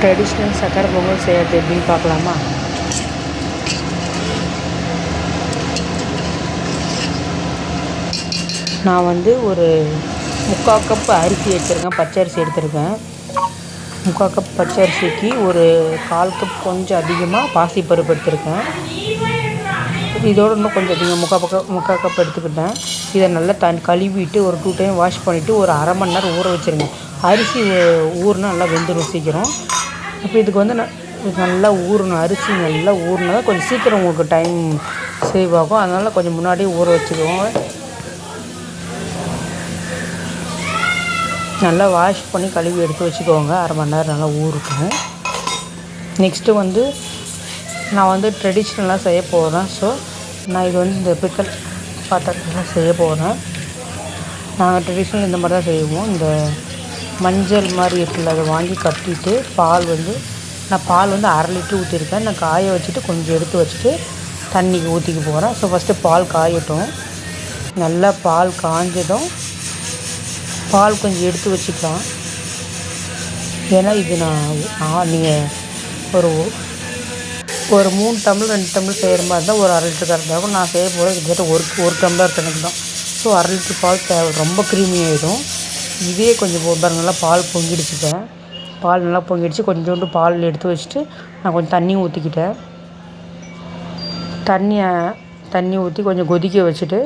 Traditional சக்கரை பொங்கல் செய்கிறது எப்படின்னு பார்க்கலாமா நான் வந்து ஒரு முக்கால் கப் அரிசி எடுத்திருக்கேன் பச்சரிசி எடுத்திருக்கேன். முக்கால் கப் பச்சரிசிக்கு ஒரு கால் கப் கொஞ்சம் அதிகமாக பாசிப்பருப்பு எடுத்திருக்கேன். இதோடு இன்னும் கொஞ்சம் அதிகம் முக்கால் பக்கம் முக்கால் கப் எடுத்துக்கிட்டேன். இதை நல்லா தன் கழுவிட்டு ஒரு டூ டைம் வாஷ் பண்ணிவிட்டு ஒரு அரை மணி நேரம் ஊற வச்சுருங்க. அரிசி ஊறுனா நல்லா வெந்துடும் சீக்கிரம் அப்போ இதுக்கு வந்து நான் இது நல்லா ஊறணும் அரிசி நல்லா ஊறினா தான் கொஞ்சம் சீக்கிரம் உங்களுக்கு டைம் சேவ் ஆகும். அதனால் கொஞ்சம் முன்னாடியே ஊற வச்சுக்குவோம் நல்லா வாஷ் பண்ணி கழுவி எடுத்து வச்சுக்கோங்க. அரை மணி நேரம் நல்லா ஊறுக்கும் நெக்ஸ்ட்டு வந்து நான் வந்து ட்ரெடிஷ்னலாக செய்ய போகிறேன் ஸோ நான் இது வந்து இந்த பிக்கல் பாத்திரத்தில் செய்ய போகிறேன் நாங்கள் ட்ரெடிஷ்னல் இந்த மாதிரி தான் செய்வோம். இந்த மஞ்சள் மாதிரி இருக்குல்ல அதை வாங்கி கட்டிட்டு பால் வந்து நான் பால் வந்து அரை லிட்டர் ஊற்றிருக்கேன் நான் காய வச்சுட்டு கொஞ்சம் எடுத்து வச்சுட்டு தண்ணிக்கு ஊற்றிக்க போகிறேன் ஸோ ஃபஸ்ட்டு பால் காயட்டும். நல்லா பால் காஞ்சதும் பால் கொஞ்சம் எடுத்து வச்சுக்கலாம். ஏன்னா இது நான் நீங்கள் ஒரு ஒரு மூணு டம்ளர் ரெண்டு டம்ளர் செய்கிற மாதிரி இருந்தால் ஒரு அரை லிட்டர் கரெக்டாக இருக்கும். நான் செய்ய போகிறது கிட்டத்தட்ட ஒரு ஒரு டம்ளர் கணக்கு தான். ஸோ அரை லிட்டர் பால் தேவை. ரொம்ப க்ரீமி ஆகிடும் இதே கொஞ்சம் பாருங்க நல்லா பால் பொங்கிடுச்சுட்டேன் பால் நல்லா பொங்கிடுச்சு. கொஞ்சோண்டு பால் எடுத்து வச்சுட்டு நான் கொஞ்சம் தண்ணி ஊற்றிக்கிட்டேன் தண்ணியை தண்ணி ஊற்றி கொஞ்சம் கொதிக்க வச்சுட்டு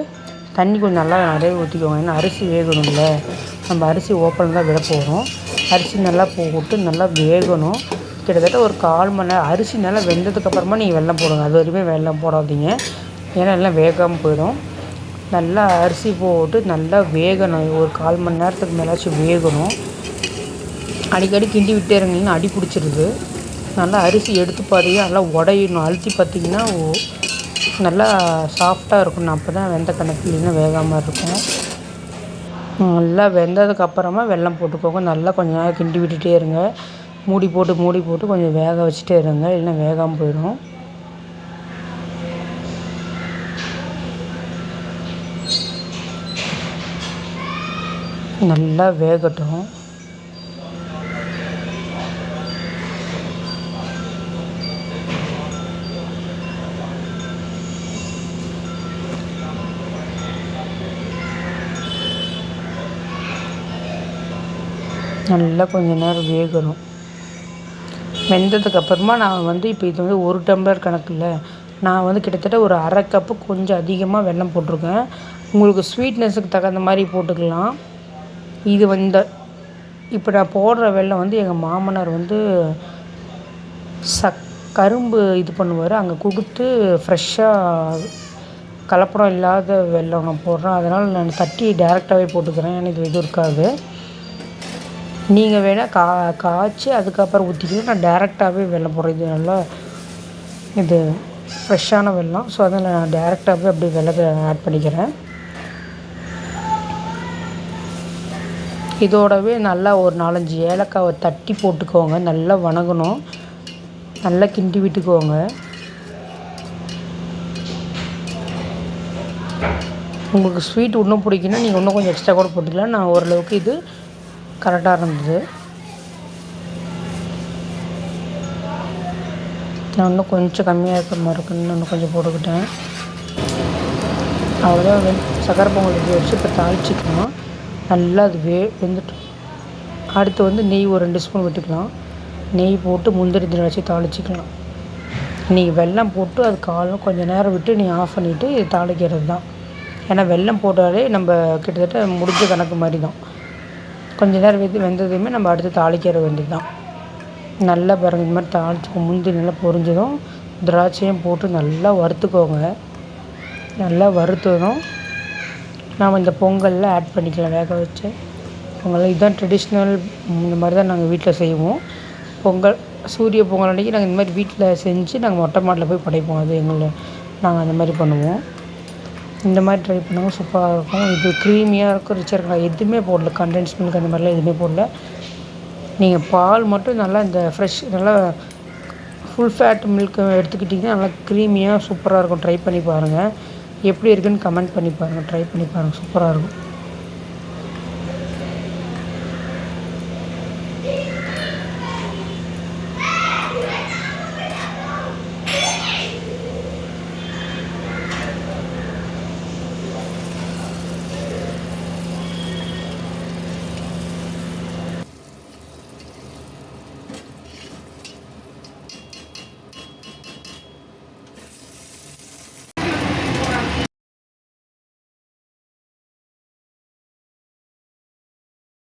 தண்ணி கொஞ்சம் நல்லா நிறைய ஊற்றிக்கோங்க ஏன்னா அரிசி வேகணும்ல. நம்ம அரிசி ஓப்பனில் தான் விட போகிறோம் அரிசி நல்லா போட்டு நல்லா வேகணும். கிட்டத்தட்ட ஒரு கால் மணி நேரம். அரிசி நல்லா வெந்ததுக்கப்புறமா நீங்கள் வெள்ளம் போடுங்க. அது வரையுமே வெள்ளம் போடாதீங்க. ஏன்னா எல்லாம் வேகாமல் போயிடும். நல்லா அரிசி போட்டு நல்லா வேகணும். ஒரு கால் மணி நேரத்துக்கு மேலாச்சும் வேகணும். அடிக்கடி கிண்டி விட்டே இருந்தீங்கன்னா அடி பிடிச்சிருது. நல்லா அரிசி எடுத்து பார்த்தீங்கன்னா நல்லா உடையணும். அழுத்தி பார்த்தீங்கன்னா நல்லா சாஃப்டாக இருக்கணும். அப்போ தான் வெந்த கணக்கு இல்லைன்னா வேகாமல் இருக்கும். நல்லா வெந்ததுக்கப்புறமா வெள்ளம் போட்டுக்கோங்க. நல்லா கொஞ்ச நேரம் கிண்டி விட்டுகிட்டே இருங்க. மூடி போட்டு மூடி போட்டு கொஞ்சம் வேக வச்சுட்டே இருங்க. இல்லைன்னா வேகாமல் போயிடும். நல்லா வேகட்டும். நல்லா கொஞ்ச நேரம் வேகணும். வெந்ததுக்கப்புறமா நான் வந்து இப்போ இது வந்து ஒரு டம்ளர் கணக்கில் நான் வந்து கிட்டத்தட்ட ஒரு அரை கப்பு கொஞ்சம் அதிகமாக வெல்லம் போட்டிருக்கேன். உங்களுக்கு ஸ்வீட்னஸுக்கு தகுந்த மாதிரி போட்டுக்கலாம். இது வந்து இப்போ நான் போடுற வெல்லம் வந்து எங்கள் மாமனார் வந்து சக் கரும்பு இது பண்ணுவார். அங்கே கொடுத்து ஃப்ரெஷ்ஷாக கலப்படம் இல்லாத வெல்லம் நான் போடுறேன். அதனால் நான் தட்டி டேரெக்டாகவே போட்டுக்கிறேன். எனக்கு இது இருக்காது. நீங்கள் வேணால் கா காய்ச்சி அதுக்கப்புறம் ஊற்றிக்கிட்டு நான் டேரெக்டாகவே வெல்லம் போடுறேன். இது நல்லா இது ஃப்ரெஷ்ஷான வெல்லம். ஸோ அதை நான் டேரெக்டாகவே அப்படியே வெள்ளத்தை ஆட் பண்ணிக்கிறேன். இதோடவே நல்லா ஒரு நாலஞ்சு ஏலக்காவை தட்டி போட்டுக்கோங்க. நல்லா வணங்கணும். நல்லா கிண்டி விட்டுக்கோங்க. உங்களுக்கு ஸ்வீட் இன்னும் பிடிக்குன்னா நீங்கள் இன்னும் கொஞ்சம் எக்ஸ்ட்ரா கூட போட்டுக்கலாம். நான் ஓரளவுக்கு இது கரெக்டாக இருந்தது. நான் இன்னும் கொஞ்சம் கம்மியாக இருக்கிற மாதிரி இருக்குன்னு இன்னும் கொஞ்சம் போட்டுக்கிட்டேன். அவ்வளோதான் சக்கரை பொங்கல் வச்சு இப்போ தாளிச்சிக்கலாம். நல்லா அது வே வெந்துட்டு. அடுத்து வந்து நெய் ஒரு ரெண்டு ஸ்பூன் விட்டுக்கலாம் நெய் போட்டு முந்திரி தினை வச்சு தாளிச்சிக்கலாம். நீங்கள் வெல்லம் போட்டு அது காலம் கொஞ்சம் நேரம் விட்டு நீ ஆஃப் பண்ணிவிட்டு இது தாளிக்கிறது தான். ஏன்னா வெல்லம் போட்டாலே நம்ம கிட்டத்தட்ட முடிஞ்ச கணக்கு மாதிரி தான் கொஞ்ச நேரம் வெந்து வெந்ததுமே நம்ம அடுத்து தாளிக்கிற வேண்டியது தான் நல்லா பாருங்கள் இந்த மாதிரி தாளிச்சு முந்திரி நல்லா பொரிஞ்சதும் திராட்சையும் போட்டு நல்லா வறுத்துக்கோங்க. நல்லா வறுத்ததும் நாம் இந்த பொங்கலில் ஆட் பண்ணிக்கலாம் வேக வச்சு. பொங்கல் இதுதான் ட்ரெடிஷ்னல் இந்த மாதிரி தான் நாங்கள் வீட்டில் செய்வோம். பொங்கல் சூரிய பொங்கல் அன்றைக்கி நாங்கள் இந்த மாதிரி வீட்டில் செஞ்சு நாங்கள் மொட்டை மாட்டில் போய் படைப்போம். அது எங்களை நாங்கள் அந்த மாதிரி பண்ணுவோம். இந்த மாதிரி ட்ரை பண்ணுவோம் சூப்பராக இருக்கும். இது க்ரீமியாக இருக்கும் ரிச்சாக இருக்கும். எதுவுமே போடல. கண்டென்ஸ் மில்க் அந்த மாதிரிலாம் எதுவுமே போடல. நீங்கள் பால் மட்டும் நல்லா இந்த ஃப்ரெஷ் நல்லா ஃபுல் ஃபேட் மில்க் எடுத்துக்கிட்டிங்கன்னா நல்லா க்ரீமியாக சூப்பராக இருக்கும். ட்ரை பண்ணி பாருங்கள் எப்படி இருக்குன்னு கமெண்ட் பண்ணி பாருங்கள் ட்ரை பண்ணி பாருங்கள் சூப்பராக இருக்கும்.